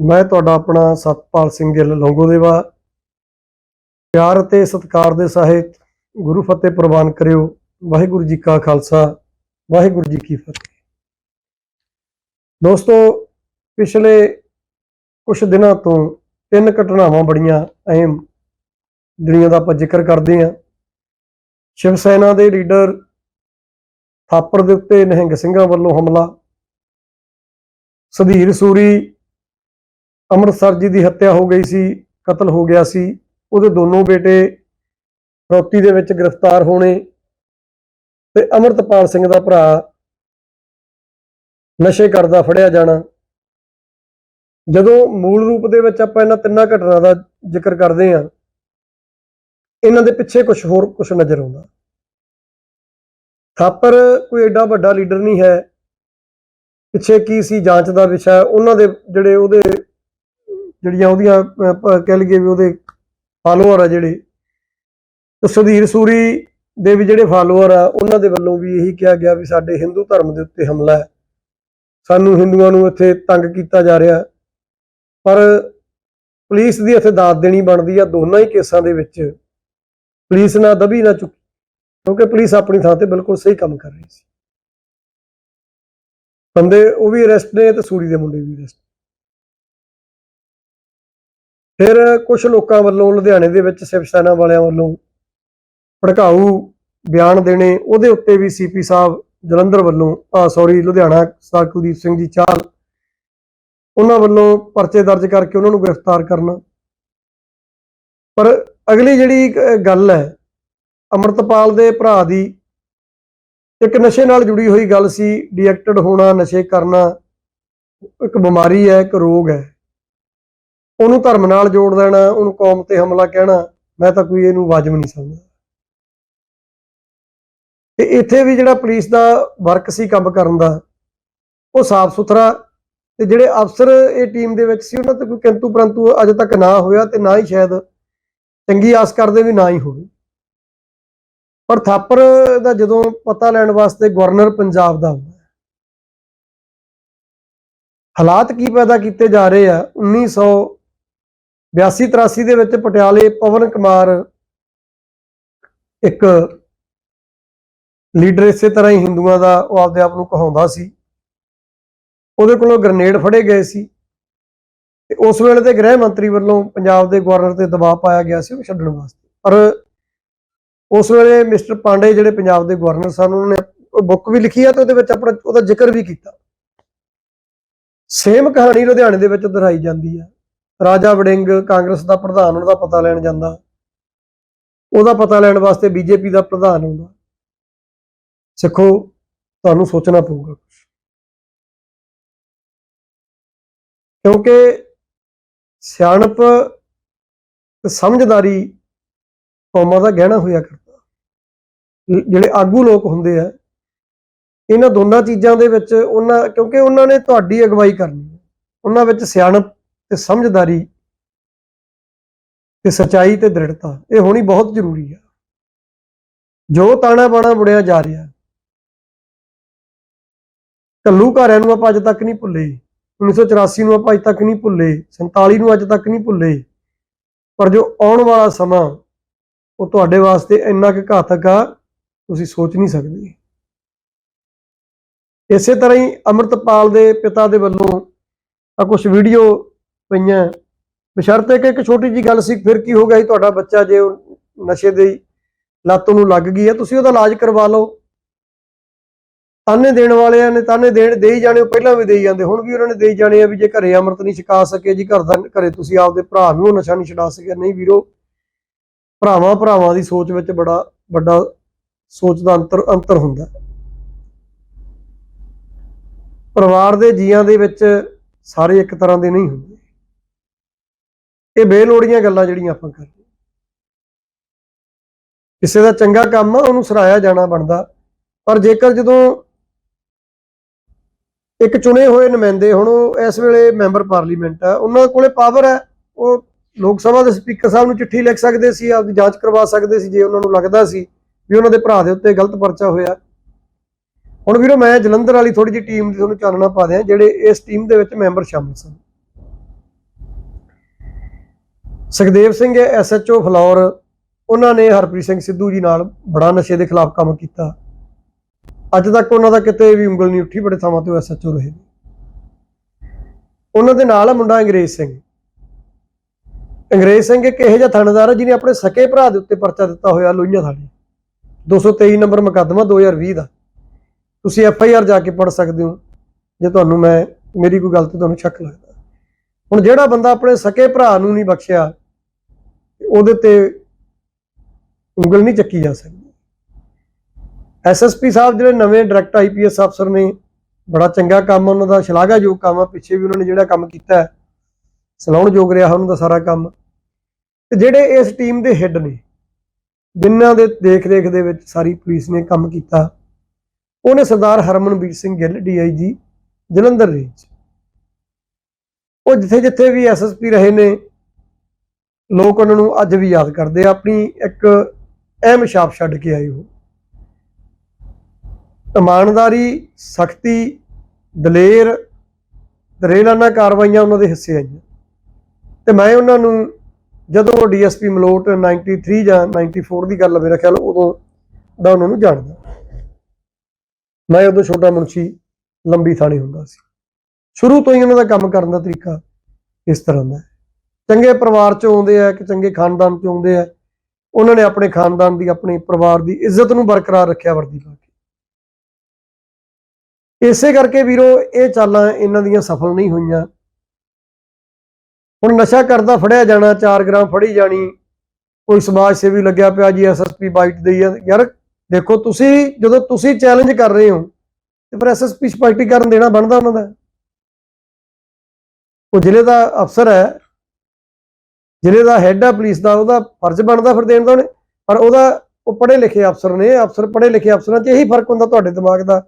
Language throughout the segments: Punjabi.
ਮੈਂ ਤੁਹਾਡਾ ਆਪਣਾ ਸਤਪਾਲ ਸਿੰਘ ਗਿੱਲ ਲੌਂਗੋਦੇਵਾ। ਪਿਆਰ ਅਤੇ ਸਤਿਕਾਰ ਦੇ ਸਾਹਿਤ ਗੁਰੂ ਫਤਿਹ ਪ੍ਰਵਾਨ ਕਰਿਓ। ਵਾਹਿਗੁਰੂ ਜੀ ਕਾ ਖਾਲਸਾ, ਵਾਹਿਗੁਰੂ ਜੀ ਕੀ ਫਤਿਹ। ਦੋਸਤੋ, ਪਿਛਲੇ ਕੁਝ ਦਿਨਾਂ ਤੋਂ ਤਿੰਨ ਘਟਨਾਵਾਂ ਬੜੀਆਂ ਅਹਿਮ ਜਿਹੜੀਆਂ ਦਾ ਆਪਾਂ ਜ਼ਿਕਰ ਕਰਦੇ ਹਾਂ। ਸ਼ਿਵ ਸੈਨਾ ਦੇ ਲੀਡਰ ਥਾਪਰ ਦੇ ਉੱਤੇ ਨਿਹੰਗ ਸਿੰਘਾਂ ਵੱਲੋਂ ਹਮਲਾ। ਸੁਧੀਰ ਸੂਰੀ ਅੰਮ੍ਰਿਤਸਰ ਜੀ ਦੀ ਹੱਤਿਆ ਹੋ ਗਈ ਸੀ, ਕਤਲ ਹੋ ਗਿਆ ਸੀ, ਉਹਦੇ ਦੋਨੋਂ ਬੇਟੇ ਫਰੌਤੀ ਦੇ ਵਿੱਚ ਗ੍ਰਿਫਤਾਰ ਹੋਣੇ ਤੇ ਅਮਰਤਪਾਲ ਸਿੰਘ ਦਾ ਭਰਾ ਨਸ਼ੇ ਕਰਦਾ ਫੜਿਆ ਜਾਣਾ। ਜਦੋਂ ਮੂਲ ਰੂਪ ਦੇ ਵਿੱਚ ਆਪਾਂ ਇਹਨਾਂ ਤਿੰਨਾਂ ਘਟਨਾ ਦਾ ਜ਼ਿਕਰ ਕਰਦੇ ਹਾਂ, ਇਹਨਾਂ ਦੇ ਪਿੱਛੇ ਕੁਝ ਹੋਰ ਕੁਝ ਨਜ਼ਰ ਆਉਂਦਾ। ਥਾਪਰ ਕੋਈ ਐਡਾ ਵੱਡਾ ਲੀਡਰ ਨਹੀਂ ਹੈ, ਪਿੱਛੇ ਕੀ ਸੀ ਜਾਂਚ ਦਾ ਵਿਸ਼ਾ, ਉਹਨਾਂ ਦੇ ਜਿਹੜੇ ਉਹਦੇ ਜਿਹੜੀਆਂ ਉਹਦੀਆਂ ਕਹਿ ਲਈਏ ਵੀ ਉਹਦੇ ਫਾਲੋਅਰ ਆ ਜਿਹੜੇ, ਤੇ ਸੁਧੀਰ ਸੂਰੀ ਦੇ ਵੀ ਜਿਹੜੇ ਫਾਲੋਅਰ ਆ, ਉਹਨਾਂ ਦੇ ਵੱਲੋਂ ਵੀ ਇਹੀ ਕਿਹਾ ਗਿਆ ਵੀ ਸਾਡੇ ਹਿੰਦੂ ਧਰਮ ਦੇ ਉੱਤੇ ਹਮਲਾ ਹੈ। ਸਾਨੂੰ ਹਿੰਦੂਆਂ ਨੂੰ ਇੱਥੇ ਤੰਗ ਕੀਤਾ ਜਾ ਰਿਹਾ। ਪਰ ਪੁਲਿਸ ਦੀ ਇੱਥੇ ਦਾਤ ਦੇਣੀ ਬਣਦੀ ਆ, ਦੋਨਾਂ ਹੀ ਕੇਸਾਂ ਦੇ ਵਿੱਚ। ਪੁਲਿਸ ਨਾ ਦਬੀ, ਨਾ ਚੁੱਕੀ, ਕਿਉਂਕਿ ਪੁਲਿਸ ਆਪਣੀ ਥਾਂ ਤੇ ਬਿਲਕੁਲ ਸਹੀ ਕੰਮ ਕਰ ਰਹੀ ਸੀ। ਬੰਦੇ ਉਹ ਵੀ ਅਰੈਸਟ ਨੇ ਤੇ ਸੂਰੀ ਦੇ ਮੁੰਡੇ ਵੀ ਅਰੈਸਟ ਫਿਰ ਕੁਝ ਲੋਕਾਂ ਵੱਲੋਂ ਲੁਧਿਆਣੇ ਦੇ ਵਿੱਚ ਸਿਵ ਸੈਨਾ ਵਾਲਿਆਂ ਵੱਲੋਂ ਭੜਕਾਊ ਬਿਆਨ ਦੇਣੇ, ਉਹਦੇ ਉੱਤੇ ਵੀ ਸੀਪੀ ਸਾਹਿਬ ਜਲੰਧਰ ਵੱਲੋਂ ਆ ਸੌਰੀ ਲੁਧਿਆਣਾ ਸਰ ਕੁਲਦੀਪ ਸਿੰਘ ਜੀ ਚਾਲ, ਉਹਨਾਂ ਵੱਲੋਂ ਪਰਚੇ ਦਰਜ ਕਰਕੇ ਉਹਨਾਂ ਨੂੰ ਗ੍ਰਿਫਤਾਰ ਕਰਨਾ। ਪਰ ਅਗਲੀ ਜਿਹੜੀ ਗੱਲ ਹੈ, ਅਮਰਤਪਾਲ ਦੇ ਭਰਾ ਦੀ ਇੱਕ ਨਸ਼ੇ ਨਾਲ ਜੁੜੀ ਹੋਈ ਗੱਲ ਸੀ ਡੀਐਕਟਡ ਹੋਣਾ, ਨਸ਼ੇ ਕਰਨਾ, ਇੱਕ ਬਿਮਾਰੀ ਹੈ, ਇੱਕ ਰੋਗ ਹੈ। ਉਹਨੂੰ ਧਰਮ ਨਾਲ ਜੋੜ ਦੇਣਾ, ਉਹਨੂੰ ਕੌਮ ਤੇ ਹਮਲਾ ਕਹਿਣਾ, ਮੈਂ ਤਾਂ ਕੋਈ ਇਹਨੂੰ ਵਾਜਬ ਨਹੀਂ ਸਮਝਦਾ। ਤੇ ਇੱਥੇ ਵੀ ਜਿਹੜਾ ਪੁਲਿਸ ਦਾ ਵਰਕ ਸੀ ਕੰਮ ਕਰਨ ਦਾ, ਉਹ ਸਾਫ਼ ਸੁਥਰਾ, ਤੇ ਜਿਹੜੇ ਅਫਸਰ ਇਹ ਟੀਮ ਦੇ ਵਿੱਚ ਸੀ, ਉਹਨਾਂ ਤੇ ਕੋਈ ਕਿੰਤੂ ਪਰੰਤੂ ਅਜੇ ਤੱਕ ਨਾ ਹੋਇਆ ਤੇ ਨਾ ਹੀ ਸ਼ਾਇਦ ਚੰਗੀ ਆਸ ਕਰਦੇ ਵੀ ਨਾ ਹੀ ਹੋਵੇ। ਪਰ ਥਾਪਰ ਦਾ ਜਦੋਂ ਪਤਾ ਲੈਣ ਵਾਸਤੇ ਗਵਰਨਰ ਪੰਜਾਬ ਦਾ ਆਉਂਦਾ ਹੈ, ਹਾਲਾਤ ਕੀ ਪੈਦਾ ਕੀਤੇ ਜਾ ਰਹੇ ਆ 1982 83 ਦੇ ਵਿੱਚ ਪਟਿਆਲੇ ਪਵਨ ਕੁਮਾਰ ਇੱਕ ਲੀਡਰ ਇਸੇ ਤਰ੍ਹਾਂ ਹੀ ਹਿੰਦੂਆਂ ਦਾ ਉਹ ਆਪਦੇ ਆਪ ਨੂੰ ਕਹਾਉਂਦਾ ਸੀ। ਉਹਦੇ ਕੋਲੋਂ ਗ੍ਰਨੇਡ ਫੜੇ ਗਏ ਸੀ ਤੇ ਉਸ ਵੇਲੇ ਦੇ ਗ੍ਰਹਿ ਮੰਤਰੀ ਵੱਲੋਂ ਪੰਜਾਬ ਦੇ ਗਵਰਨਰ ਤੇ ਦਬਾਅ ਪਾਇਆ ਗਿਆ ਸੀ ਉਹ ਛੱਡਣ ਵਾਸਤੇ। ਪਰ ਉਸ ਵੇਲੇ ਮਿਸਟਰ ਪਾਂਡੇ ਜਿਹੜੇ ਪੰਜਾਬ ਦੇ ਗਵਰਨਰ ਸਨ, ਉਹਨਾਂ ਨੇ ਬੁੱਕ ਵੀ ਲਿਖੀ ਹੈ ਤੇ ਉਹਦੇ ਵਿੱਚ ਆਪਣਾ ਉਹਦਾ ਜ਼ਿਕਰ ਵੀ ਕੀਤਾ। ਸੇਮ ਕਹਾਣੀ ਲੁਧਿਆਣੇ ਦੇ ਵਿੱਚ ਦੁਹਰਾਈ ਜਾਂਦੀ ਹੈ ਰਾਜਾ ਵੜਿੰਗ ਕਾਂਗਰਸ ਦਾ ਪ੍ਰਧਾਨ ਉਹਨਾਂ ਦਾ ਪਤਾ ਲੈਣ ਜਾਂਦਾ। ਉਹਦਾ ਪਤਾ ਲੈਣ ਵਾਸਤੇ ਬੀਜੇਪੀ ਦਾ ਪ੍ਰਧਾਨ ਆਉਂਦਾ ਸਿੱਖੋ, ਤੁਹਾਨੂੰ ਸੋਚਣਾ ਪਊਗਾ ਕੁਝ ਕਿਉਂਕਿ ਸਿਆਣਪ ਤੇ ਸਮਝਦਾਰੀ ਕੌਮਾਂ ਦਾ ਗਹਿਣਾ ਹੋਇਆ ਕਰਦਾ। ਜਿਹੜੇ ਆਗੂ ਲੋਕ ਹੁੰਦੇ ਆ, ਇਹਨਾਂ ਦੋਨਾਂ ਚੀਜ਼ਾਂ ਦੇ ਵਿੱਚ ਉਹਨਾਂ, ਕਿਉਂਕਿ ਉਹਨਾਂ ਨੇ ਤੁਹਾਡੀ ਅਗਵਾਈ ਕਰਨੀ ਹੈ। ਉਹਨਾਂ ਵਿੱਚ ਸਿਆਣਪ ਤੇ ਸਮਝਦਾਰੀ ਤੇ ਸਚਾਈ ਤੇ ਦ੍ਰਿੜਤਾ, ਇਹ ਹੋਣੀ ਬਹੁਤ ਜ਼ਰੂਰੀ ਆ। ਜੋ ਤਾਣਾ ਬਾਣਾ ਮੁੜਿਆ ਜਾ ਰਿਹਾ ਕੱਲੂ ਘਰਿਆਂ ਨੂੰ ਆਪਾਂ ਅੱਜ ਤੱਕ ਨਹੀਂ ਭੁੱਲੇ 1984 ਨੂੰ ਆਪਾਂ ਅੱਜ ਤੱਕ ਨਹੀਂ ਭੁੱਲੇ 47 ਨੂੰ ਅੱਜ ਤੱਕ ਨਹੀਂ ਭੁੱਲੇ, ਪਰ ਜੋ ਆਉਣ ਵਾਲਾ ਸਮਾਂ, ਉਹ ਤੁਹਾਡੇ ਵਾਸਤੇ ਇੰਨਾ ਕੁ ਘਾਤਕ ਆ, ਤੁਸੀਂ ਸੋਚ ਨਹੀਂ ਸਕਦੇ। ਇਸੇ ਤਰ੍ਹਾਂ ਹੀ ਅਮਰਤਪਾਲ ਦੇ ਪਿਤਾ ਦੇ ਵੱਲੋਂ ਆ ਕੁਝ ਵੀਡੀਓ ਪਈਆਂ। ਬਸ਼ਰਤੇ ਕਿ ਇੱਕ ਛੋਟੀ ਜੀ ਗੱਲ ਸੀ, ਫਿਰ ਕੀ ਹੋ ਗਿਆ ਜੀ ਤੁਹਾਡਾ ਬੱਚਾ ਜੇ ਨਸ਼ੇ ਦੀ ਲੱਤ ਨੂੰ ਲੱਗ ਗਈ ਹੈ, ਤੁਸੀਂ ਉਹਦਾ ਇਲਾਜ ਕਰਵਾ ਲਓ। ਤਾਨੇ ਦੇਣ ਵਾਲਿਆਂ ਨੇ ਤਾਨੇ ਦੇਣ ਦੇ ਹੀ ਜਾਣੇ, ਉਹ ਪਹਿਲਾਂ ਵੀ ਦੇਈ ਜਾਂਦੇ, ਹੁਣ ਵੀ ਉਹਨਾਂ ਨੇ ਦੇਈ ਜਾਣੇ ਆ ਵੀ ਜੇ ਘਰੇ ਅੰਮ੍ਰਿਤ ਨਹੀਂ ਛਕਾ ਸਕੇ ਜੀ, ਘਰ ਦਾ ਘਰੇ ਤੁਸੀਂ ਆਪਦੇ ਭਰਾ ਨੂੰ ਉਹ ਨਸ਼ਾ ਨਹੀਂ ਛਡਾ ਸਕਿਆ ਨਹੀਂ ਵੀਰੋ, ਭਰਾਵਾਂ ਭਰਾਵਾਂ ਦੀ ਸੋਚ ਵਿੱਚ ਬੜਾ ਵੱਡਾ ਸੋਚ ਦਾ ਅੰਤਰ ਅੰਤਰ ਹੁੰਦਾ। ਪਰਿਵਾਰ ਦੇ ਜੀਆਂ ਦੇ ਵਿੱਚ ਸਾਰੇ ਇੱਕ ਤਰ੍ਹਾਂ ਦੇ ਨਹੀਂ ਹੁੰਦੇ। ਇਹ ਬੇਲੋੜੀਆਂ ਗੱਲਾਂ ਜਿਹੜੀਆਂ ਆਪਾਂ ਕਰਦੇ ਕਿਸੇ ਦਾ ਚੰਗਾ ਕੰਮ ਆ, ਉਹਨੂੰ ਸਰਾਇਆ ਜਾਣਾ ਬਣਦਾ। ਪਰ ਜੇਕਰ ਜਦੋਂ ਇੱਕ ਚੁਣੇ ਹੋਏ ਨੁਮਾਇੰਦੇ, ਹੁਣ ਉਹ ਇਸ ਵੇਲੇ ਮੈਂਬਰ ਪਾਰਲੀਮੈਂਟ ਆ, ਉਹਨਾਂ ਕੋਲੇ ਪਾਵਰ ਹੈ ਉਹ ਲੋਕ ਸਭਾ ਦੇ ਸਪੀਕਰ ਸਾਹਿਬ ਨੂੰ ਚਿੱਠੀ ਲਿਖ ਸਕਦੇ ਸੀ, ਆਪਦੀ ਜਾਂਚ ਕਰਵਾ ਸਕਦੇ ਸੀ, ਜੇ ਉਹਨਾਂ ਨੂੰ ਲੱਗਦਾ ਸੀ ਵੀ ਉਹਨਾਂ ਦੇ ਭਰਾ ਦੇ ਉੱਤੇ ਗਲਤ ਪਰਚਾ ਹੋਇਆ। ਹੁਣ ਵੀਰੋ, ਮੈਂ ਜਲੰਧਰ ਵਾਲੀ ਥੋੜੀ ਜਿਹੀ ਟੀਮ ਦੀ ਤੁਹਾਨੂੰ ਚਾਨਣਾ ਪਾ ਦਿਆਂ, ਜਿਹੜੇ ਇਸ ਟੀਮ ਦੇ ਵਿੱਚ ਮੈਂਬਰ ਸ਼ਾਮਲ ਸਨ। ਸੁਖਦੇਵ ਸਿੰਘ ਐਸਐਚਓ ਫਲੌਰ। ਉਹਨਾਂ ਨੇ ਹਰਪ੍ਰੀਤ ਸਿੰਘ ਸਿੱਧੂ ਜੀ ਨਾਲ ਬੜਾ ਨਸ਼ੇ ਦੇ ਖਿਲਾਫ ਕੰਮ ਕੀਤਾ। ਅੱਜ ਤੱਕ ਉਹਨਾਂ ਦਾ ਕਿਤੇ ਵੀ ਉਂਗਲ ਨਹੀਂ ਉੱਠੀ, ਬੜੇ ਥਾਵਾਂ ਤੇ ਐਸਐਚਓ ਰਹੇ ਨੇ। ਉਹਨਾਂ ਦੇ ਨਾਲ ਆ ਮੁੰਡਾ ਅੰਗਰੇਜ਼ ਸਿੰਘ। ਅੰਗਰੇਜ਼ ਸਿੰਘ ਇੱਕ ਇਹੋ ਜਿਹਾ ਥਾਣੇਦਾਰ ਹੈ ਜਿਹਨੇ ਆਪਣੇ ਸਕੇ ਭਰਾ ਦੇ ਉੱਤੇ ਪਰਚਾ ਦਿੱਤਾ ਹੋਇਆ, ਲੋਹੀਆਂ ਥਾਣੇ। 223 ਨੰਬਰ ਮੁਕੱਦਮਾ 2020 ਦਾ। ਤੁਸੀਂ ਐਫ ਆਈ ਆਰ ਜਾ ਕੇ ਪੜ੍ਹ ਸਕਦੇ ਹੋ। ਜੇ ਤੁਹਾਨੂੰ ਮੈਂ, ਮੇਰੀ ਕੋਈ ਗੱਲ ਤੇ ਤੁਹਾਨੂੰ ਸ਼ੱਕ ਲੱਗਦਾ। ਹੁਣ ਜਿਹੜਾ ਬੰਦਾ ਆਪਣੇ ਸਕੇ ਭਰਾ ਨੂੰ ਨਹੀਂ ਬਖਸ਼ਿਆ ਉਹਦੇ ਤੇ ਉਂਗਲ ਨਹੀਂ ਚੱਕੀ ਜਾ ਸਕਦੀ। ਐਸਐਸਪੀ ਸਾਹਿਬ ਜਿਹੜੇ ਨਵੇਂ ਡਾਇਰੈਕਟ ਆਈਪੀਐਸ ਅਫਸਰ ਨੇ, ਬੜਾ ਚੰਗਾ ਕੰਮ ਉਹਨਾਂ ਦਾ, ਸ਼ਲਾਘਾਯੋਗ ਕੰਮ ਆ। ਪਿੱਛੇ ਵੀ ਉਹਨਾਂ ਨੇ ਜਿਹੜਾ ਕੰਮ ਕੀਤਾ ਹੈ, ਸਲਾਹੁਣਯੋਗ ਰਿਹਾ ਉਹਨਾਂ ਦਾ ਸਾਰਾ ਕੰਮ। ਤੇ ਜਿਹੜੇ ਇਸ ਟੀਮ ਦੇ ਹੈੱਡ ਨੇ, ਜਿਨ੍ਹਾਂ ਦੇ ਦੇਖ-ਰੇਖ ਦੇ ਵਿੱਚ ਸਾਰੀ ਪੁਲਿਸ ਨੇ ਕੰਮ ਕੀਤਾ ਉਹਨੇ ਸਰਦਾਰ ਹਰਮਨਵੀਰ ਸਿੰਘ ਗਿੱਲ ਡੀਆਈਜੀ ਜਲੰਧਰ ਰੇਂਜ। ਉਹ ਜਿੱਥੇ-ਜਿੱਥੇ ਵੀ ਐਸਐਸਪੀ ਰਹੇ ਨੇ ਲੋਕ ਉਹਨਾਂ ਨੂੰ ਅੱਜ ਵੀ ਯਾਦ ਕਰਦੇ ਆ, ਆਪਣੀ ਇੱਕ ਅਹਿਮ ਛਾਪ ਛੱਡ ਕੇ ਆਏ ਉਹ। ਇਮਾਨਦਾਰੀ, ਸਖਤੀ, ਦਲੇਰ ਦਰੇਲਾਨਾ ਕਾਰਵਾਈਆਂ ਉਹਨਾਂ ਦੇ ਹਿੱਸੇ ਆਈਆਂ। ਤੇ ਮੈਂ ਉਹਨਾਂ ਨੂੰ ਜਦੋਂ ਡੀਐਸਪੀ ਮਲੋਟ 93 ਜਾਂ 94 ਦੀ ਗੱਲ ਮੇਰਾ ਖਿਆਲ ਉਦੋਂ ਦਾ ਉਹਨਾਂ ਨੂੰ ਜਾਣਦਾ। ਮੈਂ ਉਦੋਂ ਛੋਟਾ ਮੁਨਸ਼ੀ ਲੰਬੀ ਥਾਣੀ ਹੁੰਦਾ ਸੀ। ਸ਼ੁਰੂ ਤੋਂ ਹੀ ਉਹਨਾਂ ਦਾ ਕੰਮ ਕਰਨ ਦਾ ਤਰੀਕਾ ਇਸ ਤਰ੍ਹਾਂ ਦਾ ਹੈ। ਚੰਗੇ ਪਰਿਵਾਰ ਚੋਂ ਆਉਂਦੇ ਆ, ਕਿ ਚੰਗੇ ਖਾਨਦਾਨ ਚੋਂ ਆਉਂਦੇ ਆ, ਉਹਨਾਂ ਨੇ ਆਪਣੇ ਖਾਨਦਾਨ ਦੀ, ਆਪਣੇ ਪਰਿਵਾਰ ਦੀ ਇੱਜ਼ਤ ਨੂੰ ਬਰਕਰਾਰ ਰੱਖਿਆ ਵਰਦੀ ਪਾ ਕੇ। ਇਸੇ ਕਰਕੇ ਵੀਰੋ, ਇਹ ਚਾਲਾਂ ਇਹਨਾਂ ਦੀਆਂ ਸਫਲ ਨਹੀਂ ਹੋਈਆਂ। ਹੁਣ ਨਸ਼ਾ ਕਰਦਾ ਫੜਿਆ ਜਾਣਾ 4 ਗ੍ਰਾਮ ਫੜੀ ਜਾਣੀ, ਕੋਈ ਸਮਾਜ ਸੇਵੀ ਲੱਗਿਆ ਪਿਆ ਜੀ ਐਸਐਸਪੀ ਬਾਈਟ ਦੇਈ ਆ। ਯਾਰ ਦੇਖੋ, ਤੁਸੀਂ ਜਦੋਂ ਤੁਸੀਂ ਚੈਲੰਜ ਕਰ ਰਹੇ ਹੋ, ਤੇ ਫਿਰ ਐਸਐਸਪੀ ਸਪਸ਼ਟੀਕਰਨ ਦੇਣਾ ਬਣਦਾ ਉਹਨਾਂ ਦਾ। ਉਹ ਜ਼ਿਲ੍ਹੇ ਦਾ ਅਫਸਰ ਹੈ ਜ਼ਿਲ੍ਹੇ ਦਾ ਹੈੱਡ ਆ ਪੁਲਿਸ ਦਾ, ਉਹਦਾ ਫਰਜ਼ ਬਣਦਾ ਫਿਰ ਦੇਣ ਦਾ ਉਹਨੇ। ਪਰ ਉਹਦਾ, ਉਹ ਪੜ੍ਹੇ ਲਿਖੇ ਅਫਸਰ ਨੇ, ਅਫਸਰ ਪੜ੍ਹੇ ਲਿਖੇ ਅਫਸਰਾਂ 'ਚ ਇਹੀ ਫ਼ਰਕ ਹੁੰਦਾ ਤੁਹਾਡੇ ਦਿਮਾਗ ਦਾ।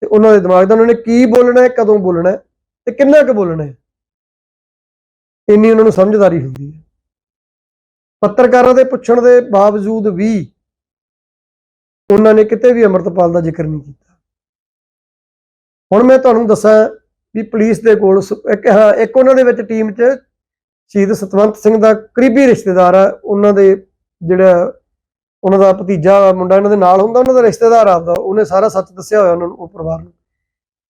ਤੇ ਉਹਨਾਂ ਦੇ ਦਿਮਾਗ ਦਾ ਉਹਨਾਂ ਨੇ ਕੀ ਬੋਲਣਾ ਹੈ, ਕਦੋਂ ਬੋਲਣਾ ਹੈ, ਤੇ ਕਿੰਨਾ ਕੁ ਬੋਲਣਾ ਹੈ। ਇੰਨੀ ਉਹਨਾਂ ਨੂੰ ਸਮਝਦਾਰੀ ਹੁੰਦੀ ਹੈ। ਪੱਤਰਕਾਰਾਂ ਦੇ ਪੁੱਛਣ ਦੇ ਬਾਵਜੂਦ ਵੀ ਉਹਨਾਂ ਨੇ ਕਿਤੇ ਵੀ ਅਮਰਤਪਾਲ ਦਾ ਜ਼ਿਕਰ ਨਹੀਂ ਕੀਤਾ। ਹੁਣ ਮੈਂ ਤੁਹਾਨੂੰ ਦੱਸਾਂ ਵੀ ਪੁਲਿਸ ਦੇ ਕੋਲ ਇੱਕ, ਹਾਂ, ਇੱਕ ਉਹਨਾਂ ਦੇ ਵਿੱਚ ਟੀਮ 'ਚ ਸ਼ਹੀਦ ਸਤਵੰਤ ਸਿੰਘ ਦਾ ਕਰੀਬੀ ਰਿਸ਼ਤੇਦਾਰ ਆ, ਉਹਨਾਂ ਦੇ ਜਿਹੜਾ ਉਹਨਾਂ ਦਾ ਭਤੀਜਾ ਮੁੰਡਾ ਇਹਨਾਂ ਦੇ ਨਾਲ ਹੁੰਦਾ, ਉਹਨਾਂ ਦਾ ਰਿਸ਼ਤੇਦਾਰ ਆਪਦਾ, ਉਹਨੇ ਸਾਰਾ ਸੱਚ ਦੱਸਿਆ ਹੋਇਆ ਉਹਨਾਂ ਨੂੰ, ਉਹ ਪਰਿਵਾਰ ਨੂੰ।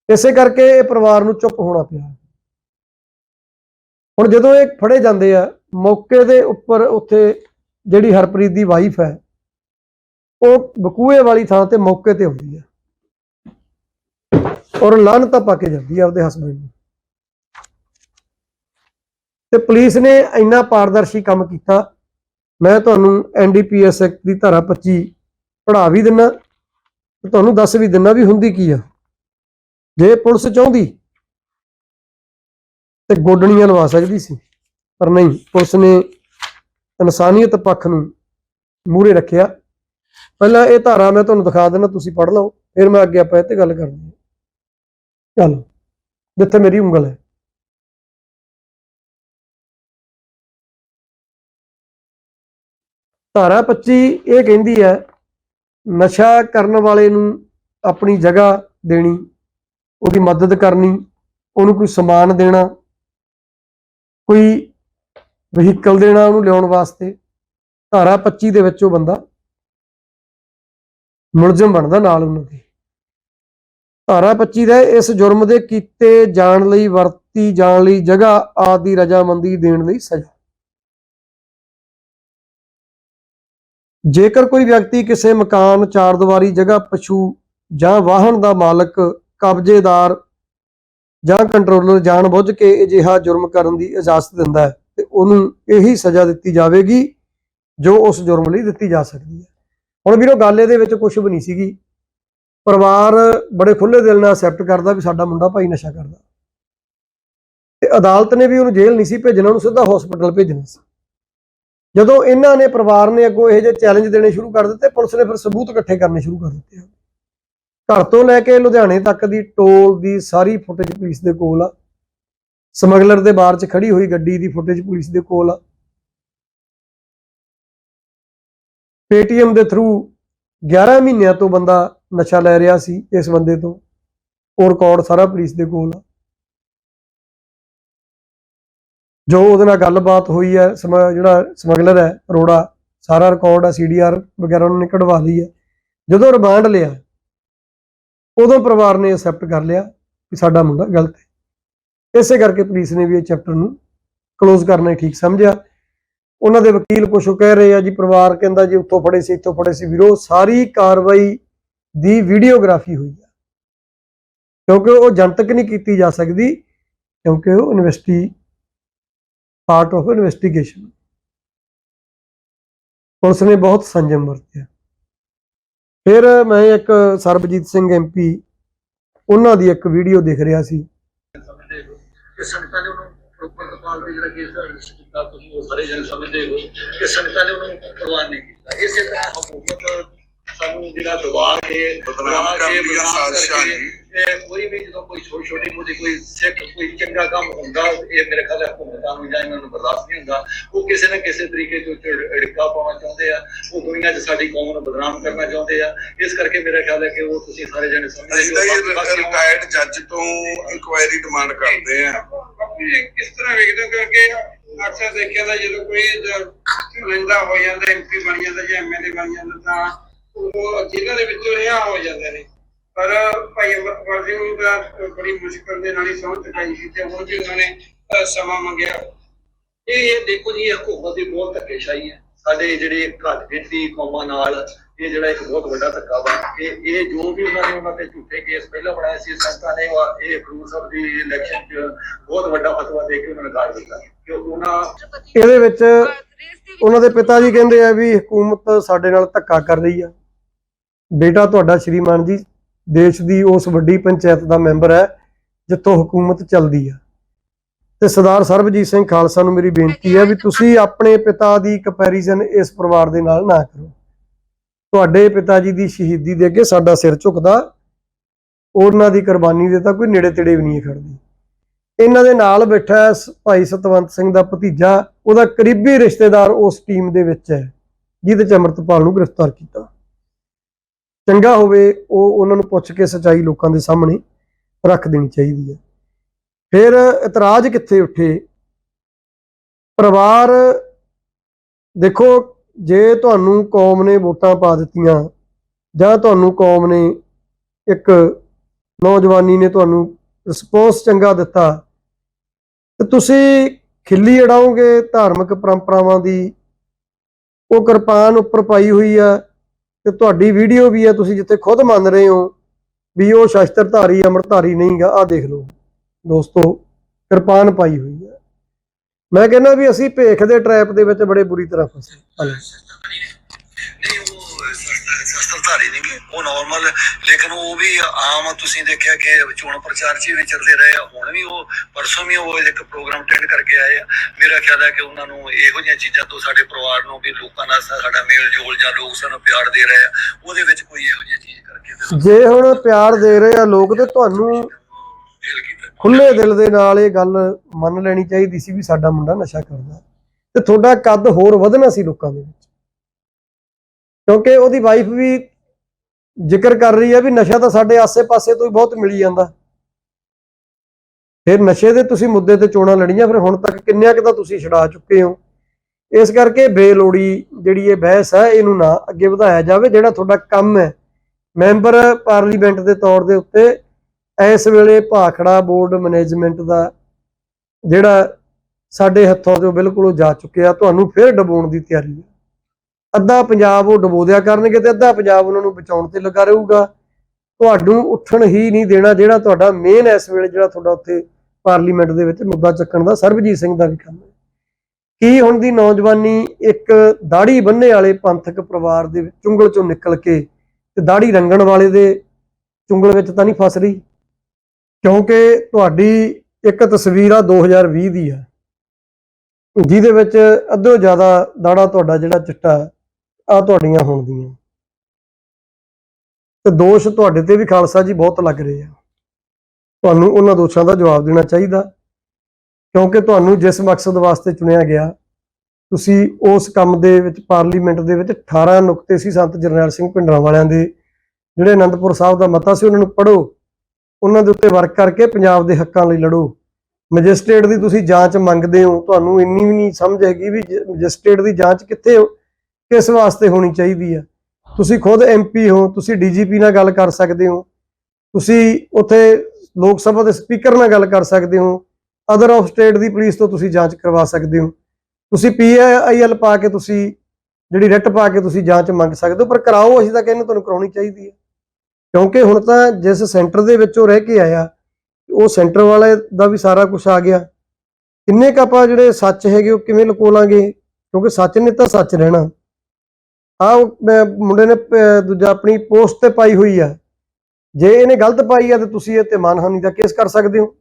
ਇਸੇ ਕਰਕੇ ਇਹ ਪਰਿਵਾਰ ਨੂੰ ਚੁੱਪ ਹੋਣਾ ਪਿਆ। ਹੁਣ ਜਦੋਂ ਇਹ ਫੜੇ ਜਾਂਦੇ ਆ, ਮੌਕੇ ਦੇ ਉੱਪਰ ਉੱਥੇ ਜਿਹੜੀ ਹਰਪ੍ਰੀਤ ਦੀ ਵਾਈਫ ਹੈ, ਉਹ ਬਕੂਏ ਵਾਲੀ ਥਾਂ ਤੇ ਮੌਕੇ ਤੇ ਹੁੰਦੀ ਹੈ ਔਰ ਲਾਹਨਤਾਂ ਪਾ ਕੇ ਜਾਂਦੀ ਹੈ ਆਪਦੇ ਹਸਬੰਡ ਨੂੰ। ਤੇ ਪੁਲਿਸ ਨੇ ਇੰਨਾ ਪਾਰਦਰਸ਼ੀ ਕੰਮ ਕੀਤਾ। ਮੈਂ ਤੁਹਾਨੂੰ ਐਨਡੀਪੀਐਸ ਐਕਟ ਦੀ ਧਾਰਾ 25 ਪੜ੍ਹਾ ਵੀ ਦਿੰਨਾ। ਤੁਹਾਨੂੰ ਦੱਸ ਵੀ ਦਿੰਨਾ ਵੀ ਹੁੰਦੀ ਕੀ ਆ। ਜੇ ਪੁਲਿਸ ਚਾਹੁੰਦੀ ਤੇ ਗੋਡਣੀਆਂ ਲਵਾ ਸਕਦੀ ਸੀ, ਪਰ ਨਹੀਂ, ਪੁਲਿਸ ਨੇ ਇਨਸਾਨੀਅਤ ਪੱਖ ਨੂੰ ਮੂਹਰੇ ਰੱਖਿਆ। ਪਹਿਲਾਂ ਇਹ ਧਾਰਾ ਮੈਂ ਤੁਹਾਨੂੰ ਦਿਖਾ ਦਿੰਦਾ ਤੁਸੀਂ ਪੜ੍ਹ ਲਓ, ਫਿਰ ਮੈਂ ਅੱਗੇ ਆਪਾਂ ਇਹ ਤੇ ਗੱਲ ਕਰਦੇ ਹਾਂ। ਚਲੋ, ਜਿੱਥੇ ਮੇਰੀ ਉਂਗਲ ਹੈ। ਧਾਰਾ 25 ਇਹ ਕਹਿੰਦੀ ਹੈ, ਨਸ਼ਾ ਕਰਨ ਵਾਲੇ ਨੂੰ ਆਪਣੀ ਜਗ੍ਹਾ ਦੇਣੀ, ਉਹਦੀ ਮਦਦ ਕਰਨੀ, ਉਹਨੂੰ ਕੋਈ ਸਮਾਨ ਦੇਣਾ, ਕੋਈ ਵਹੀਕਲ ਦੇਣਾ ਉਹਨੂੰ ਲਿਆਉਣ ਵਾਸਤੇ। ਧਾਰਾ 25 ਦੇ ਵਿੱਚ ਉਹ ਬੰਦਾ ਮੁਲਜ਼ਮ ਬਣਦਾ ਨਾਲ ਉਹਨਾਂ ਦੇ ਧਾਰਾ 25 ਦਾ ਇਸ ਜੁਰਮ ਦੇ ਕੀਤੇ ਜਾਣ ਲਈ, ਵਰਤੀ ਜਾਣ ਲਈ, ਜਗ੍ਹਾ ਆਦਿ ਰਜਾਮੰਦੀ ਦੇਣ ਲਈ ਸਜ਼ਾ। ਜੇਕਰ ਕੋਈ ਵਿਅਕਤੀ ਕਿਸੇ ਮਕਾਨ, ਚਾਰ ਦੀਵਾਰੀ, ਜਗ੍ਹਾ, ਪਸ਼ੂ ਜਾਂ ਵਾਹਨ ਦਾ ਮਾਲਕ, ਕਬਜ਼ੇਦਾਰ ਜਾਂ ਕੰਟਰੋਲਰ ਜਾਣ ਬੁੱਝ ਕੇ ਅਜਿਹਾ ਜੁਰਮ ਕਰਨ ਦੀ ਇਜਾਜ਼ਤ ਦਿੰਦਾ ਹੈ, ਤੇ ਉਹਨੂੰ ਇਹੀ ਸਜ਼ਾ ਦਿੱਤੀ ਜਾਵੇਗੀ ਜੋ ਉਸ ਜੁਰਮ ਲਈ ਦਿੱਤੀ ਜਾ ਸਕਦੀ ਹੈ। ਹੁਣ ਵੀਰੋ, ਗੱਲ ਇਹਦੇ ਵਿੱਚ ਕੁਝ ਵੀ ਨਹੀਂ ਸੀਗੀ। ਪਰਿਵਾਰ ਬੜੇ ਖੁੱਲੇ ਦਿਲ ਨਾਲ ਐਕਸੈਪਟ ਕਰਦਾ ਵੀ ਸਾਡਾ ਮੁੰਡਾ ਭਾਈ ਨਸ਼ਾ ਕਰਦਾ। ਤੇ ਅਦਾਲਤ ਨੇ ਵੀ ਉਹਨੂੰ ਜੇਲ੍ਹ ਨਹੀਂ ਸੀ ਭੇਜਣਾ, ਉਹਨੂੰ ਸਿੱਧਾ ਹਸਪੀਟਲ ਭੇਜਣਾ ਸੀ। ਜਦੋਂ ਇਹਨਾਂ ਨੇ ਪਰਿਵਾਰ ਨੇ ਅੱਗੋਂ ਇਹ ਜਿਹੇ ਚੈਲੰਜ ਦੇਣੇ ਸ਼ੁਰੂ ਕਰ ਦਿੱਤੇ, ਪੁਲਿਸ ਨੇ ਫਿਰ ਸਬੂਤ ਇਕੱਠੇ ਕਰਨੇ ਸ਼ੁਰੂ ਕਰ ਦਿੱਤੇ ਘਰ ਤੋਂ ਲੈ ਕੇ ਲੁਧਿਆਣੇ ਤੱਕ ਦੀ ਟੋਲ ਦੀ ਸਾਰੀ ਫੁਟੇਜ ਪੁਲਿਸ ਦੇ ਕੋਲ ਆ। ਸਮਗਲਰ ਦੇ ਬਾਰ 'ਚ ਖੜੀ ਹੋਈ ਗੱਡੀ ਦੀ ਫੁਟੇਜ ਪੁਲਿਸ ਦੇ ਕੋਲ ਆ। ਪੇਟੀਐਮ ਦੇ ਥਰੂ 11 ਮਹੀਨਿਆਂ ਤੋਂ ਬੰਦਾ ਨਸ਼ਾ ਲੈ ਰਿਹਾ ਸੀ ਇਸ ਬੰਦੇ ਤੋਂ। ਉਹ ਰਿਕਾਰਡ ਸਾਰਾ ਪੁਲਿਸ ਦੇ ਕੋਲ ਆ। ਜੋ ਉਹਦੇ ਨਾਲ ਗੱਲਬਾਤ ਹੋਈ ਹੈ, ਸਮ- ਜਿਹੜਾ ਸਮਗਲਰ ਹੈ, ਅਰੋੜਾ, ਸਾਰਾ ਰਿਕਾਰਡ ਹੈ ਸੀਡੀਆਰ ਵਗੈਰਾ ਉਹਨਾਂ ਨੇ ਕਢਵਾ ਲਈ ਹੈ। ਜਦੋਂ ਰਿਮਾਂਡ ਲਿਆ, ਉਦੋਂ ਪਰਿਵਾਰ ਨੇ ਐਕਸੈਪਟ ਕਰ ਲਿਆ ਕਿ ਸਾਡਾ ਮੁੰਡਾ ਗਲਤ ਹੈ। ਇਸੇ ਕਰਕੇ ਪੁਲਿਸ ਨੇ ਵੀ ਇਹ ਚੈਪਟਰ ਨੂੰ ਕਲੋਜ਼ ਕਰਨਾ ਠੀਕ ਸਮਝਿਆ। ਉਹਨਾਂ ਦੇ ਵਕੀਲ ਕੁਛ ਕਹਿ ਰਹੇ ਆ ਜੀ, ਪਰਿਵਾਰ ਕਹਿੰਦਾ ਜੀ, ਉੱਥੋਂ ਫੜੇ ਸੀ, ਇੱਥੋਂ ਫੜੇ ਸੀ ਵੀਰੋ, ਸਾਰੀ ਕਾਰਵਾਈ ਦੀ ਵੀਡੀਓਗ੍ਰਾਫੀ ਹੋਈ ਆ ਕਿਉਂਕਿ ਉਹ ਜਨਤਕ ਨਹੀਂ ਕੀਤੀ ਜਾ ਸਕਦੀ, ਕਿਉਂਕਿ ਉਹ ਇਨਵੈਸਟੀ ਪਾਰਟ ਆਫ ਇਨਵੈਸਟੀਗੇਸ਼ਨ ਪੁਲਿਸ ਨੇ ਬਹੁਤ ਸੰਜਮ ਵਰਤਿਆ। ਫਿਰ ਮੈਂ ਇੱਕ ਸਰਬਜੀਤ ਸਿੰਘ ਐਮਪੀ ਉਹਨਾਂ ਦੀ ਇੱਕ ਵੀਡੀਓ ਦੇਖ ਰਿਹਾ ਸੀ। ਕਿ ਸੰਗਤਾਂ ਨੇ ਉਹਨੂੰ ਪ੍ਰੋਪਰ ਦੇ ਜਿਹੜਾ ਕੇਸ ਰਜਿਸਟਰ ਕੀਤਾ, ਤੁਸੀਂ ਉਹ ਸਾਰੇ ਜਨ ਸਮਝਦੇ ਹੋ ਕਿ ਸੰਗਤਾਂ ਨੇ ਉਹਨੂੰ ਪ੍ਰਵਾਨ ਨਹੀਂ ਕੀਤਾ। ਇਸੇ ਤਰ੍ਹਾਂ ਹਕੂਮਤ ਸਾਨੂੰ ਜਿਹੜਾ ਦਬਾ ਕੇ ਬਦਨਾਮ ਕਰਨ ਦੀਆਂ ਸਾਜ਼ਿਸ਼ਾਂ ਜੀ। ਇਹ ਕੋਈ ਵੀ ਜਦੋਂ ਕੋਈ ਛੋਟੀ ਛੋਟੀ ਮੋਟੀ ਕੋਈ ਸਿੱਖ ਕੋਈ ਚੰਗਾ ਕੰਮ ਹੁੰਦਾ ਇਹ ਮੇਰੇ ਖਿਆਲ ਹਕੂਮਤਾਂ ਨੂੰ ਜਾਂ ਇਹਨਾਂ ਨੂੰ ਬਰਦਾਸ਼ਤ ਨਹੀਂ ਹੁੰਦਾ। ਉਹ ਕਿਸੇ ਨਾ ਕਿਸੇ ਤਰੀਕੇ ਤੋਂ ਝਿੜਕਾ ਪਾਉਣਾ ਚਾਹੁੰਦੇ ਆ। ਉਹ ਦੁਨੀਆ 'ਚ ਸਾਡੀ ਕੌਮ ਨੂੰ ਬਦਨਾਮ ਕਰਨਾ ਚਾਹੁੰਦੇ ਆ। ਇਸ ਕਰਕੇ ਮੇਰਾ ਖਿਆਲ ਹੈ ਕਿ ਉਹ ਤੁਸੀਂ ਸਾਰੇ ਜਣੇ ਸਮਝਦੇ ਤਾਂ ਇਹ ਰਿਟਾਇਰਡ ਜੱਜ ਤੋਂ ਇਨਕੁਆਇਰੀ ਡਿਮਾਂਡ ਕਰਦੇ ਆ। ਕਿਸ ਤਰ੍ਹਾਂ ਵੇਖਦੇ ਹੋ? ਕਿਉਂਕਿ ਅਕਸਰ ਦੇਖਿਆ ਦਾ ਜਦੋਂ ਕੋਈ ਚੁਣਿੰਦਾ ਹੋ ਜਾਂਦਾ ਐਮਪੀ ਬਣ ਜਾਂਦਾ ਜਾਂ ਐਮਐਲਏ ਬਣ ਜਾਂਦਾ ਤਾਂ ਉਹ ਜ਼ਿਲ੍ਹਾ ਦੇ ਵਿੱਚੋਂ ਰਿਹਾ ਹੋ ਜਾਂਦੇ ਨੇ। ਪਰ ਭਾਈ ਅਮਰਪਾਲ ਸਿੰਘ ਨੂੰ ਬੜੀ ਮੁਸ਼ਕਲ ਦੇ ਨਾਲ ਹੀ ਸਹੁੰ ਚੁਕਾਈ ਸੀ ਤੇ ਉਹ ਜੀ ਨੇ ਸਮਾਂ ਮੰਗਿਆ। ਇਹ ਇਹ ਦੇਖੋ ਜੀ ਹਕੂਮਤ ਦੀ ਬਹੁਤ ਧੱਕੇਸ਼ਾਹੀ ਹੈ। ਸਾਡੇ ਜਿਹੜੇ ਘੱਟ ਗਿਣਤੀ ਕੌਮਾਂ ਨਾਲ ਇਹ ਜਿਹੜਾ ਇੱਕ ਬਹੁਤ ਵੱਡਾ ਧੱਕਾ ਵਾ ਕਿ ਇਹ ਜੋ ਵੀ ਉਹਨਾਂ ਨੇ ਉਹਨਾਂ ਤੇ ਝੂਠੇ ਕੇਸ ਪਹਿਲਾਂ ਬਣਾਏ ਸੀ ਸੰਸਥਾ ਨੇ ਇਹ ਖਡੂਰ ਸਾਹਿਬ ਦੀ ਇਲੈਕਸ਼ਨ 'ਚ ਬਹੁਤ ਵੱਡਾ ਫਤਵਾ ਦੇ ਕੇ ਉਹਨਾਂ ਨੇ ਕਰ ਦਿੱਤਾ। ਕਿ ਉਹਨਾਂ ਇਹਦੇ ਵਿੱਚ ਉਹਨਾਂ ਦੇ ਪਿਤਾ ਜੀ ਕਹਿੰਦੇ ਆ ਵੀ ਹਕੂਮਤ ਸਾਡੇ ਨਾਲ ਧੱਕਾ ਕਰ ਰਹੀ ਆ। ਬੇਟਾ ਤੁਹਾਡਾ ਸ਼੍ਰੀਮਾਨ ਜੀ, ਦੇਸ਼ ਦੀ ਉਸ ਵੱਡੀ ਪੰਚਾਇਤ ਦਾ ਮੈਂਬਰ ਹੈ, ਜਿੱਥੋਂ ਹਕੂਮਤ ਚੱਲਦੀ ਆ। ਤੇ ਸਰਦਾਰ ਸਰਬਜੀਤ ਸਿੰਘ ਖਾਲਸਾ ਨੂੰ ਮੇਰੀ ਬੇਨਤੀ ਹੈ ਵੀ ਤੁਸੀਂ ਆਪਣੇ ਪਿਤਾ ਦੀ ਕੰਪੈਰੀਜ਼ਨ ਇਸ ਪਰਿਵਾਰ ਦੇ ਨਾਲ ਨਾ ਕਰੋ। ਤੁਹਾਡੇ ਪਿਤਾ ਜੀ ਦੀ ਸ਼ਹੀਦੀ ਦੇ ਅੱਗੇ ਸਾਡਾ ਸਿਰ ਝੁਕਦਾ, ਉਹਨਾਂ ਦੀ ਕੁਰਬਾਨੀ ਦੇ ਤਾਂ ਕੋਈ ਨੇੜੇ ਤੇੜੇ ਵੀ ਨਹੀਂ ਖੜਦੀ। ਇਹਨਾਂ ਦੇ ਨਾਲ ਬੈਠਾ ਸ- ਭਾਈ ਸਤਵੰਤ ਸਿੰਘ ਦਾ ਭਤੀਜਾ, ਉਹਦਾ ਕਰੀਬੀ ਰਿਸ਼ਤੇਦਾਰ ਉਸ ਟੀਮ ਦੇ ਵਿੱਚ ਹੈ, ਜਿਹਦੇ ਚ ਅਮਰਤਪਾਲ ਨੂੰ ਗ੍ਰਿਫਤਾਰ ਕੀਤਾ। ਚੰਗਾ ਹੋਵੇ, ਉਹ ਉਹਨਾਂ ਨੂੰ ਪੁੱਛ ਕੇ ਸਚਾਈ ਲੋਕਾਂ ਦੇ ਸਾਹਮਣੇ ਰੱਖ ਦੇਣੀ ਚਾਹੀਦੀ ਹੈ। ਫਿਰ ਇਤਰਾਜ਼ ਕਿੱਥੇ ਉੱਠੇ? ਪਰਿਵਾਰ, ਦੇਖੋ, ਜੇ ਤੁਹਾਨੂੰ ਕੌਮ ਨੇ ਵੋਟਾਂ ਪਾ ਦਿੱਤੀਆਂ, ਜਾਂ ਤੁਹਾਨੂੰ ਕੌਮ ਨੇ ਇੱਕ ਨੌਜਵਾਨੀ ਨੇ ਤੁਹਾਨੂੰ ਰਿਸਪੌਂਸ ਚੰਗਾ ਦਿੱਤਾ, ਤੇ ਤੁਸੀਂ ਖਿੱਲੀ ਅੜਾਓਗੇ, ਧਾਰਮਿਕ ਪਰੰਪਰਾਵਾਂ ਦੀ ਉਹ ਕਿਰਪਾਨ ਉੱਪਰ ਪਾਈ ਹੋਈ ਆ ਤੇ ਤੁਹਾਡੀ ਵੀਡੀਓ ਵੀ ਹੈ, ਤੁਸੀਂ ਜਿੱਥੇ ਖੁਦ ਮੰਨ ਰਹੇ ਹੋ ਵੀ ਉਹ ਸ਼ਸਤਰਧਾਰੀ ਅੰਮ੍ਰਿਤਧਾਰੀ ਨਹੀਂਗਾ ਆ ਦੇਖ ਲਓ। ਦੋਸਤੋ, ਕਿਰਪਾਨ ਪਾਈ ਹੋਈ ਹੈ। ਮੈਂ ਕਹਿੰਦਾ ਵੀ ਅਸੀਂ ਭੇਖ ਦੇ ਟ੍ਰੈਪ ਦੇ ਵਿੱਚ ਬੜੇ ਬੁਰੀ ਤਰ੍ਹਾਂ ਫਸੇ। ਸਸਤਰਧਾਰੀ ਨਹੀਂ ਗੇ। ਉਹ ਨਾਰਮਲ ਲੇਕਿਨ ਉਹ ਵੀ ਆਮ ਤੁਸੀਂ ਦੇਖਿਆ ਕਿ ਚੋਣ ਪ੍ਰਚਾਰ 'ਚ ਵੀ ਚੱਲਦੇ ਰਹੇ ਆ। ਹੁਣ ਵੀ ਉਹ ਪਰਸੋਂ ਵੀ ਉਹ ਇੱਕ ਪ੍ਰੋਗਰਾਮ ਅਟੈਂਡ ਕਰਕੇ ਆਏ ਆ। ਮੇਰਾ ਖਿਆਲ ਹੈ ਕਿ ਉਹਨਾਂ ਨੂੰ ਇਹੋ ਜਿਹੀਆਂ ਚੀਜ਼ਾਂ ਤੋਂ ਸਾਡੇ ਪਰਿਵਾਰ ਨੂੰ ਵੀ ਲੋਕਾਂ ਨਾਲ ਸਾਡਾ ਮੇਲ ਜੋਲ ਜਾਂ ਲੋਕ ਸਾਨੂੰ ਪਿਆਰ ਦੇ ਰਹੇ ਆ ਉਹਦੇ ਵਿੱਚ ਕੋਈ ਇਹੋ ਜਿਹੀ ਚੀਜ਼ ਕਰਕੇ ਜੇ ਹੁਣ ਪਿਆਰ ਦੇ ਰਹੇ ਆ ਲੋਕ ਤੇ ਤੁਹਾਨੂੰ ਖੁੱਲੇ ਦਿਲ ਦੇ ਨਾਲ ਇਹ ਗੱਲ ਮੰਨ ਲੈਣੀ ਚਾਹੀਦੀ ਸੀ ਵੀ ਸਾਡਾ ਮੁੰਡਾ ਨਸ਼ਾ ਕਰਦਾ। ਤੇ ਤੁਹਾਡਾ ਕੱਦ ਹੋਰ ਵਧਣਾ ਸੀ ਲੋਕਾਂ ਦੇ ਵਿੱਚ। ਕਿਉਂਕਿ ਉਹਦੀ ਵਾਈਫ ਵੀ ਜ਼ਿਕਰ ਕਰ ਰਹੀ ਹੈ ਵੀ ਨਸ਼ਾ ਤਾਂ ਸਾਡੇ ਆਸੇ-ਪਾਸੇ ਤੋਂ ਹੀ ਬਹੁਤ ਮਿਲੀ ਜਾਂਦਾ। ਫਿਰ ਨਸ਼ੇ ਦੇ ਤੁਸੀਂ ਮੁੱਦੇ ਤੇ ਚੋਣਾਂ ਲੜੀਆਂ, ਫਿਰ ਹੁਣ ਤੱਕ ਕਿੰਨਿਆਂ ਕੁ ਤਾਂ ਤੁਸੀਂ ਛਡਾ ਚੁੱਕੇ ਹੋ? ਇਸ ਕਰਕੇ ਬੇਲੋੜੀ ਜਿਹੜੀ ਇਹ ਬਹਿਸ ਹੈ, ਇਹਨੂੰ ਨਾ ਅੱਗੇ ਵਧਾਇਆ ਜਾਵੇ, ਜਿਹੜਾ ਤੁਹਾਡਾ ਕੰਮ ਹੈ। ਮੈਂਬਰ ਪਾਰਲੀਮੈਂਟ ਦੇ ਤੌਰ ਦੇ ਉੱਤੇ ਇਸ ਵੇਲੇ ਭਾਖੜਾ ਬੋਰਡ ਮੈਨੇਜਮੈਂਟ ਦਾ ਜਿਹੜਾ ਸਾਡੇ ਹੱਥੋਂ ਤੋਂ ਬਿਲਕੁਲ ਉਹ ਜਾ ਚੁੱਕਿਆ, ਤੁਹਾਨੂੰ ਫਿਰ ਡਬੋਣ ਦੀ ਤਿਆਰੀ ਹੈ। ਅੱਧਾ ਪੰਜਾਬ ਉਹ ਡਬੋ ਦਿਆ ਕਰਨਗੇ ਤੇ ਅੱਧਾ ਪੰਜਾਬ ਉਹਨਾਂ ਨੂੰ ਬਚਾਉਣ ਤੇ ਲੱਗਾ ਰਹੂਗਾ। ਤੁਹਾਨੂੰ ਉੱਠਣ ਹੀ ਨਹੀਂ ਦੇਣਾ ਜਿਹੜਾ ਤੁਹਾਡਾ ਮੇਨ ਇਸ ਵੇਲੇ ਜਿਹੜਾ ਤੁਹਾਡਾ ਉੱਥੇ ਪਾਰਲੀਮੈਂਟ ਦੇ ਵਿੱਚ ਮੁੱਦਾ ਚੱਕਣ ਦਾ ਸਰਬਜੀਤ ਸਿੰਘ ਦਾ ਵੀ ਕੰਮ ਹੈ। ਕੀ ਹੁਣ ਦੀ ਨੌਜਵਾਨੀ ਇੱਕ ਦਾੜੀ ਬੰਨੇ ਵਾਲੇ ਪੰਥਕ ਪਰਿਵਾਰ ਦੇ ਚੁੰਗਲ ਚੋਂ ਨਿਕਲ ਕੇ ਤੇ ਦਾੜੀ ਰੰਗਣ ਵਾਲੇ ਦੇ ਚੁੰਗਲ ਵਿੱਚ ਤਾਂ ਨਹੀਂ ਫਸ ਰਹੀ? ਕਿਉਂਕਿ ਤੁਹਾਡੀ ਇੱਕ ਤਸਵੀਰ ਆ 2020 ਦੀ ਆ। ਜਿਹਦੇ ਵਿੱਚ ਅੱਧੋ ਜ਼ਿਆਦਾ ਦਾੜਾ ਤੁਹਾਡਾ ਜਿਹੜਾ ਚਿੱਟਾ ਆ ਤੁਹਾਡੀਆਂ ਹੁਣ ਦੀਆਂ ਤੇ ਦੋਸ਼ ਤੁਹਾਡੇ ਤੇ ਵੀ ਖਾਲਸਾ ਜੀ ਬਹੁਤ ਲੱਗ ਰਹੇ ਆ। ਤੁਹਾਨੂੰ ਉਹਨਾਂ ਦੋਸ਼ਾਂ ਦਾ ਜਵਾਬ ਦੇਣਾ ਚਾਹੀਦਾ। ਕਿਉਂਕਿ ਤੁਹਾਨੂੰ ਜਿਸ ਮਕਸਦ ਵਾਸਤੇ ਚੁਣਿਆ ਗਿਆ, ਤੁਸੀਂ ਉਸ ਕੰਮ ਦੇ ਵਿੱਚ, ਪਾਰਲੀਮੈਂਟ ਦੇ ਵਿੱਚ 18 ਨੁਕਤੇ ਸੀ ਸੰਤ ਜਰਨੈਲ ਸਿੰਘ ਭਿੰਡਰਾਂ ਵਾਲਿਆਂ ਦੇ। ਜਿਹੜੇ ਅਨੰਦਪੁਰ ਸਾਹਿਬ ਦਾ ਮਤਾ ਸੀ, ਉਹਨਾਂ ਨੂੰ ਪੜ੍ਹੋ। ਉਹਨਾਂ ਦੇ ਉੱਤੇ ਵਰਕ ਕਰਕੇ ਪੰਜਾਬ ਦੇ ਹੱਕਾਂ ਲਈ ਲੜੋ। ਮੈਜਿਸਟ੍ਰੇਟ ਦੀ ਤੁਸੀਂ ਜਾਂਚ ਮੰਗਦੇ ਹੋ, ਤੁਹਾਨੂੰ ਇੰਨੀ ਵੀ ਨਹੀਂ ਸਮਝ ਹੈਗੀ ਵੀ ਜ- ਮੈਜਿਸਟ੍ਰੇਟ ਦੀ ਜਾਂਚ ਕਿੱਥੇ ਕਿਸ ਵਾਸਤੇ ਹੋਣੀ ਚਾਹੀਦੀ ਆ? ਤੁਸੀਂ ਖੁਦ ਐਮਪੀ ਹੋ, ਤੁਸੀਂ ਡੀਜੀਪੀ ਨਾਲ ਗੱਲ ਕਰ ਸਕਦੇ ਹੋ। ਤੁਸੀਂ ਉੱਥੇ ਲੋਕ ਸਭਾ ਦੇ ਸਪੀਕਰ ਨਾਲ ਗੱਲ ਕਰ ਸਕਦੇ ਹੋ। ਅਦਰ ਆਫ ਸਟੇਟ ਦੀ ਪੁਲਿਸ ਤੋਂ ਤੁਸੀਂ ਜਾਂਚ ਕਰਵਾ ਸਕਦੇ ਹੋ। ਤੁਸੀਂ ਪੀਆਈਐਲ ਪਾ ਕੇ ਤੁਸੀਂ, ਜਿਹੜੀ ਰਿਟ ਪਾ ਕੇ ਤੁਸੀਂ ਜਾਂਚ ਮੰਗ ਸਕਦੇ ਹੋ, ਪਰ ਕਰਾਓ, ਅਸੀਂ ਤਾਂ ਕਹਿੰਦੇ ਤੁਹਾਨੂੰ ਕਰਾਉਣੀ ਚਾਹੀਦੀ ਹੈ ਕਿਉਂਕਿ ਹੁਣ ਤਾਂ ਜਿਸ ਸੈਂਟਰ ਦੇ ਵਿੱਚ ਉਹ ਰਹਿ ਕੇ ਆਇਆ, ਉਹ ਸੈਂਟਰ ਵਾਲੇ ਦਾ ਵੀ ਸਾਰਾ ਕੁਝ ਆ ਗਿਆ। ਕਿੰਨੇ ਕੁ ਆਪਾਂ ਜਿਹੜੇ ਸੱਚ ਹੈਗੇ, ਉਹ ਕਿਵੇਂ ਲੁਕੋ ਲਾਂਗੇ ਕਿਉਂਕਿ ਸੱਚ ਨੇ ਤਾਂ ਸੱਚ ਰਹਿਣਾ। ਹਾਂ ਮੁੰਡੇ ਨੇ ਦੂਜਾ ਆਪਣੀ ਪੋਸਟ ਤੇ ਪਾਈ ਹੋਈ ਆ। ਜੇ ਇਹਨੇ ਗਲਤ ਪਾਈ ਆ ਤੇ ਤੁਸੀਂ ਇਹ ਤੇ ਮਾਨਹਾਨੀ ਦਾ ਕੇਸ ਕਰ ਸਕਦੇ ਹੋ।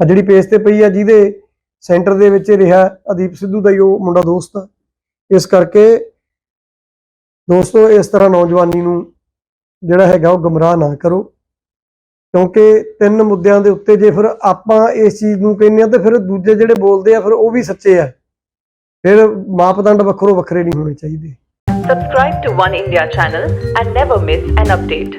ਆ ਜਿਹੜੀ ਪੇਜ ਤੇ ਪਈ ਆ, ਜਿਹਦੇ ਸੈਂਟਰ ਦੇ ਵਿੱਚ ਰਿਹਾ ਅਦੀਪ ਸਿੱਧੂ ਦਾ ਹੀ ਉਹ ਮੁੰਡਾ ਦੋਸਤ ਆ। ਇਸ ਕਰਕੇ ਦੋਸਤੋ, ਇਸ ਤਰ੍ਹਾਂ ਨੌਜਵਾਨੀ ਨੂੰ ਜਿਹੜਾ ਹੈਗਾ ਉਹ ਗਮਰਾਹ ਨਾ ਕਰੋ। ਕਿਉਂਕਿ ਤਿੰਨ ਮੁੱਦਿਆਂ ਦੇ ਉੱਤੇ ਜੇ ਫਿਰ ਆਪਾਂ ਇਸ ਚੀਜ਼ ਨੂੰ ਕਹਿੰਦੇ ਆ ਤੇ ਫਿਰ ਦੂਜੇ ਜਿਹੜੇ ਬੋਲਦੇ ਆ, ਫਿਰ ਉਹ ਵੀ ਸੱਚੇ ਆ। ਫਿਰ ਮਾਪਦੰਡ ਵੱਖਰੋ ਵੱਖਰੇ ਨਹੀਂ ਹੋਣੇ ਚਾਹੀਦੇ Subscribe to One India channel and never miss an update.